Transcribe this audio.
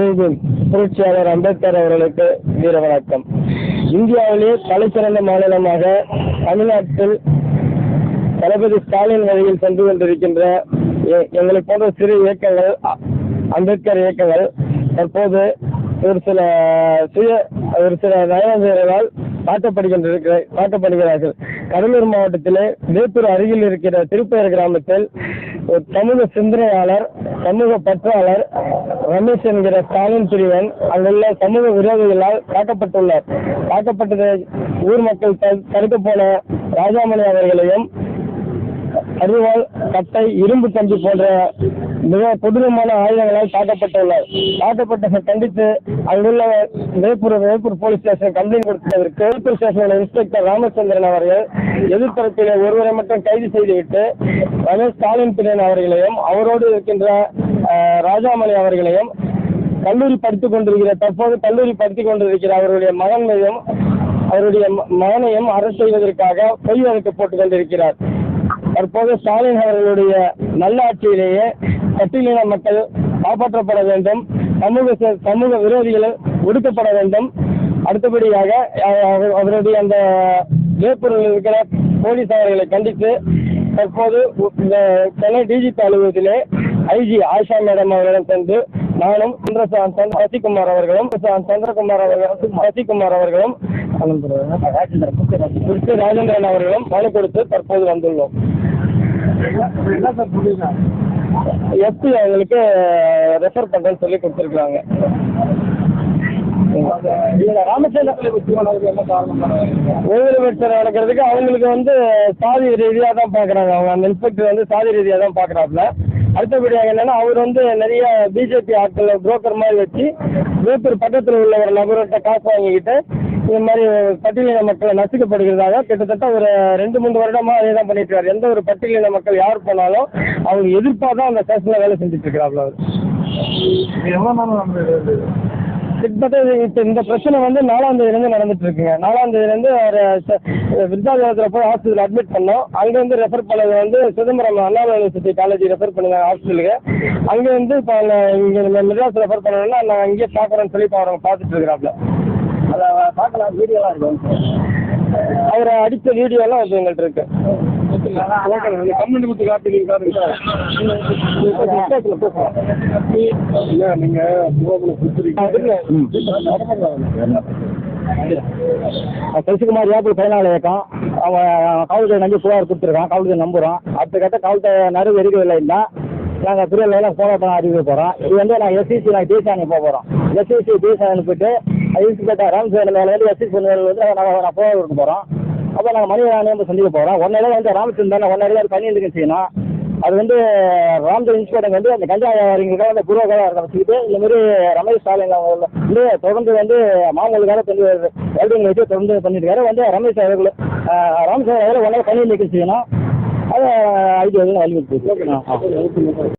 சார்பில் புரட்சியாளர் அம்பேத்கர் அவர்களுக்கு வீர வணக்கம். இந்தியாவிலேயே தலைசிறந்த மாநிலமாக தமிழ்நாட்டில் தளபதி ஸ்டாலின் வழியில் சென்று கொண்டிருக்கின்ற எங்களை போன்ற சிறு இயக்கங்கள் அம்பேத்கர் இயக்கங்கள் தற்போது ஒரு சில சுய ஒரு சில நயவஞ்சகர்களால் காட்டப்படுகின்ற காட்டப்படுகிறார்கள். கடலூர் மாவட்டத்திலே வேப்பூர் அருகில் இருக்கிற திருப்பேர் கிராமத்தில் ஒரு சமூக சிந்தனையாளர் சமூக பற்றாளர் ரமேஷ் என்கிற ஸ்டாலின் பிரிவன் அங்குள்ள சமூக விரோதிகளால் தாக்கப்பட்டுள்ளார். தாக்கப்பட்டதை ஊர் மக்கள் தடுக்க போன ராஜாமணி அவர்களையும் அறிவாள் கட்டை இரும்பு கம்பி போன்ற மிக கொடூரமான ஆயுதங்களால் தாக்கப்பட்டுள்ளார். தாக்கப்பட்டதை கண்டித்து அங்குள்ள Veppur Veppur police station complaint கொடுத்ததற்கு Veppur station inspector Ramachandran அவர்கள் எதிர்த்தரப்பிலே ஒருவரை மட்டும் கைது செய்துவிட்டு ரமேஷ் ஸ்டாலின் பிரியன் அவர்களையும் அவரோடு இருக்கின்ற ராஜாமணி அவர்களையும் கல்லூரி படித்துக் கொண்டிருக்கிற தற்போது கல்லூரி படித்துக் கொண்டிருக்கிற அவருடைய மகன் மீதும் அவருடைய ம- மகனையும் அரசு செய்வதற்காக பொய் வழக்கு போட்டுக் கொண்டிருக்கிறார். தற்போது ஸ்டாலின் அவர்களுடைய நல்லாட்சியிலேயே பட்டியலின மக்கள் காப்பாற்றப்பட வேண்டும். சமூக சமூக விரோதிகள் ஒடுக்கப்பட வேண்டும். அடுத்தபடியாக அவருடைய அந்த வேப்பூரில் இருக்கிற போலீஸ் அவர்களை கண்டித்து தற்போது இந்த சென்னை டிஜிபி அலுவலகத்திலே ஐஜி ஆயிஷா மேடம் அவர்களிடம் சென்று நானும் சசிகுமார் அவர்களும் சந்திரகுமார் அவர்களும் சசிகுமார் அவர்களும் ராஜேந்திரன் அவர்களும் மனு கொடுத்து தற்போது வந்துள்ளோம். எஸ்பி அவங்களுக்கு ரெஃபர் பண்றேன்னு சொல்லி கொடுத்துருக்காங்க. ஓய்வு பெற்ற நடக்கிறதுக்கு அவங்களுக்கு வந்து சாதி ரீதியாக தான் பார்க்குறாங்க அவங்க அந்த இன்ஸ்பெக்டர் வந்து சாதி ரீதியாக தான் பார்க்குறாப்புல அடுத்தபடியாக என்னன்னா அவர் வந்து நிறைய பிஜேபி ஆட்களை புரோக்கர் மாதிரி வச்சு வேப்பூர் பக்கத்தில் உள்ள ஒரு நபர்கிட்ட காசு வாங்கிக்கிட்டு இந்த மாதிரி பட்டியலின மக்களை நசுக்கப்படுகிறதாக கிட்டத்தட்ட ஒரு ரெண்டு மூணு வருடமா அதே தான் பண்ணிட்டு இருக்காரு எந்த ஒரு பட்டியலின மக்கள் யார் போனாலும் அவங்க எதிர்ப்பாக தான் அந்த ஸ்டேஷனில் வேலை செஞ்சுட்டு இருக்கிறாப்புல அவர் கிட்டத்தட்ட இது- இப்ப இந்த பிரச்சனை வந்து நாலாம் தேதியிலேருந்து நடந்துட்டு இருக்குங்க நாலாம் தேதியிலேருந்து ஒரு விருத்தாச்சலத்தில் போய் ஹாஸ்பிட்டல் அட்மிட் பண்ணோம். அங்கேருந்து ரெஃபர் பண்ணது வந்து Chidambaram Anna university college refer பண்ணுங்க ஹாஸ்பிட்டலுக்கு அங்கே வந்து இப்போ இங்கே மெட்ராஸ் ரெஃபர் பண்ணணும்னா நான் அங்கேயே பார்க்குறேன்னு சொல்லி இப்போ அவங்க பார்த்துட்டு இருக்கிறாப்புல அதை பார்க்கலாம் வீடியோலாம் இருக்கு அவரை அடித்த வீடியோலாம் அது எங்கள்கிட்ட இருக்கு. கம்ப்ளைண்ட் கொடுத்து காப்பி நீங்கள் இல்லை நீங்கள் சசிகுமார் ஏப்ரல் பதினாலு அவன் காவல்துறை நம்பி புகார் கொடுத்துருக்கான். காவல்துறை நம்புகிறோம் அடுத்த கட்ட காவல்துறை நடுவு எரிக்கவில்லைன்னா நாங்கள் திருவள்ளுவரில் போராட்டம் அறிவிக்க போகிறோம் இது வந்து நான் எஸ்சிசி நான் தேசாணி போக போகிறோம் எஸ்சிசி தேசாணி போயிட்டு இன்ஸ்பெக்டர் சார் நம்ம வந்து எஸ்சிசி வந்து நாங்கள் நான் போக இருக்க போகிறோம் அப்போ நாங்கள் மணிவரானே வந்து சந்திக்க போகிறோம் ஒன்றையில வந்து ராமச்சந்திரன் ஒன்றையில அது பண்ணி இருக்கு செய்யணும் அது வந்து ராம்தேவ் இன்ஸ்பெக்டர் வந்து அந்த கஞ்சா வியாபாரிகளுக்காக வந்து பூர்வகால வச்சுக்கிட்டு இந்த மாதிரி ரமேஷ் ஸ்டாலின் அவங்க வந்து தொடர்ந்து வந்து மாமூலுக்காக வந்து வெல்டிங் வச்சு தொடர்ந்து பண்ணியிருக்காரு வந்து ரமேஷ் அவர்கள் ராமேஸ்வரர் அவர்கள் ஒன்றரை பண்ணி நிற்க செய்யணும் அது ஐடியா வந்து வலியுறுத்தி